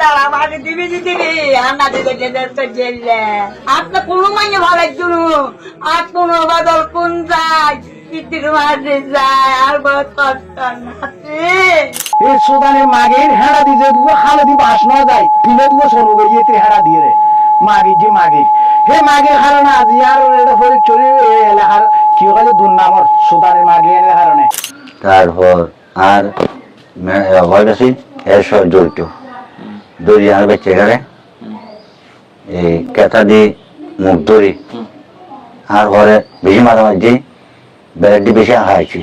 তারা দিবি দিবি? দিবে জেলে আপনি কোনো মানে আর কোনো বদল কোন যায়? মাগের হেড়া দিয়ে দুটো খালে দিয়ে বাস না যায়। ফিলে দুটো সরু গড়িয়ে হেড়া দিয়ে রে। মাগি যে মাগি। হে মাগের কারণে আজি আর এটা ফলে চলে এই এলাকার কি হয় দুর্নামর সুদানের মাগি এর কারণে তারপর আর এর সব জড়িত দড়ি আর চেহারে এই কেতা দিয়ে মুখ দড়ি আর ঘরে বেশি মাঝামাঝি বেড়াটি বেশি আঁকাইছি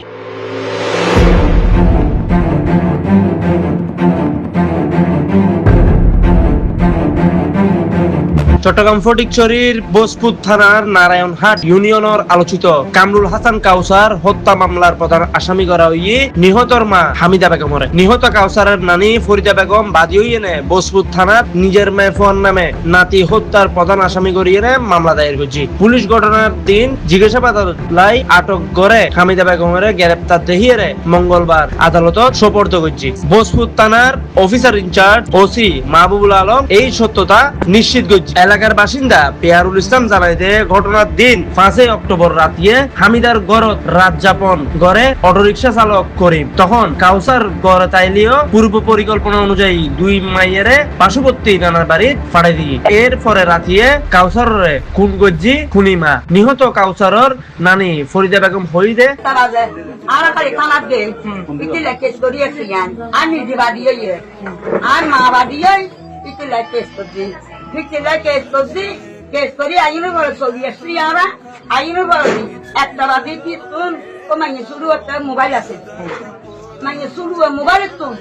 চট্টগ্রাম ফটিকছড়ির বোসপুর থানার নারায়ণহাট ইউনিয়নের আলোচিত কামরুল হাসান কাউসার হত্যা মামলার প্রধান আসামি করা হইয়ে নিহতর মা হামিদা বেগমরে নিহত কাউসারের নানি ফরিদা বেগম বাদী হইয়ে নে বোসপুর থানার নিজের মেয়ে ফোন নামে নাতি হত্যার প্রধান আসামি করিয়ে নে মামলা দায়ের করছি। পুলিশ ঘটনার দিন জিজ্ঞাসাবাদ লাই আটক করে হামিদা বেগমরে গ্রেপ্তার দেখিয়ে রে মঙ্গলবার আদালতত সোপর্দ করছি। বোসপুর থানার officer in charge OC Mahbubul Alam এই সত্যতা নিশ্চিত করছে। এলাকার বাসিন্দা পেয়ারুল ইসলাম জানাই যে ঘটনার দিন পাঁচই অক্টোবর রাতিয়ে হামিদার গড়ত রাত যাপন গড়ে অটোরিকশা চালক করিম। তখন কাউসার গড়ে তাইলিও পূর্ব পরিকল্পনা অনুযায়ী দুই মাইয়ারে পার্শ্ববর্তী নানার বাড়ি ফাড়াই দিয়ে এর পরে রাতিয়ে কাউসারে খুন গজ্জি খুনিমা নিহত কাউসারর নানি ফরিদা বেগম হইদে তারা যে আর মা ইতিলে কেস করছি ইতিলে কেস করছি কেস করি আইনে বড় ছবি আসছি আমরা আইনে বড় একটা বাদে কি তুন ও মানে শুরু একটা মোবাইল আছে। মানে শুরু মোবাইল তুন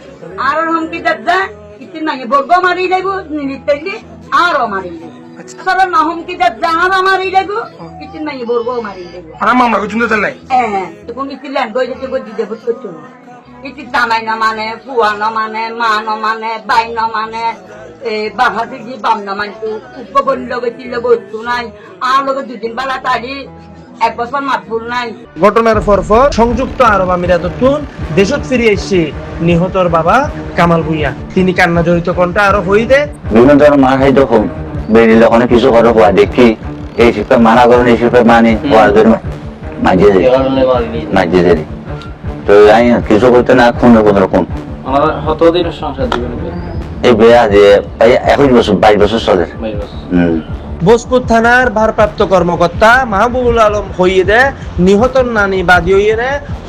আর হুমকি দাদা ইতি মানে বর্গ মারি যাইব নিলিতাইলে আরও মারি যাইব সবার না হুমকি দাদা আরও মারি যাইব ইতি মানে বর্গ মারি যাইব আমার মামলা করছেন তো নাই হ্যাঁ তুমি কিলেন গই যেতে গই দিতে বুঝ ইতি জামাই না মানে ফুয়া না মানে মা না মানে বাই না মানে এ বাবা দিদি বাম না মানে লগে চিলে বস্তু নাই আর লগে দুদিন বেলা তারি এক বছর মাতবুল নাই। ঘটনার পরপর সংযুক্ত আরব আমিরাততুন দেশত ফিরে এসছে নিহতর বাবা কামাল ভুইয়া তিনি কান্না জড়িত কণ্ঠে আরও মার বেরিয়ে ওখানে কিছু করে হওয়া দেখি এই শিল্পে মানা করেন এই শিল্পে মানি হওয়ার জন্য মাঝিয়ে দেয় তো আমি কিছু করতে না খুন কোন রকম আমার সংসার জীবন। এই বেয়া যে এই একুশ বছর বাইশ বছর চলে। হম। ভোজপুর থানার ভারপ্রাপ্ত কর্মকর্তা মাহবুবুল আলম হইয়ে নিহতর নানি বাদী হইয়ে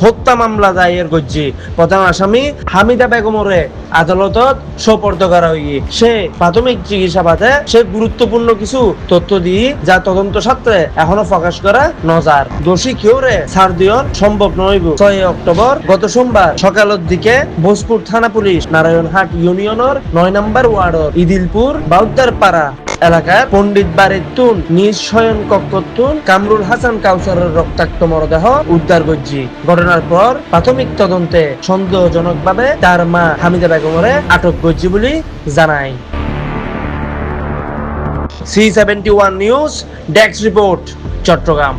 হত্যা মামলা দায়ের করছে। প্রধান আসামি হামিদা বেগমরে আদালতত সোপর্দ করা হইয়ে। সে প্রাথমিক চিকিৎসা চিকিৎসাবাদে সে গুরুত্বপূর্ণ কিছু তথ্য দিয়ে যা তদন্ত সাথে এখনও প্রকাশ করা নজার। দোষী কেউরে ছাড় দিয়ন সম্ভব নইব। ছয় অক্টোবর গত সোমবার সকালের দিকে ভোজপুর থানা পুলিশ নারায়ণহাট ইউনিয়নের নয় নম্বর ওয়ার্ডর ইদিলপুর বাউদ্দার পাড়া এলাকার পণ্ডিত বাড়ির তুন, নিজ শয়ন কক্ষতুন কামরুল হাসান কাউসারের রক্তাক্ত মরদেহ উদ্ধার করছি। ঘটনার পর প্রাথমিক তদন্তে সন্দেহজনকভাবে তার মা হামিদা বেগমরে আটক করছি বলে জানায়। C seventy one news, desk report, Chattogram.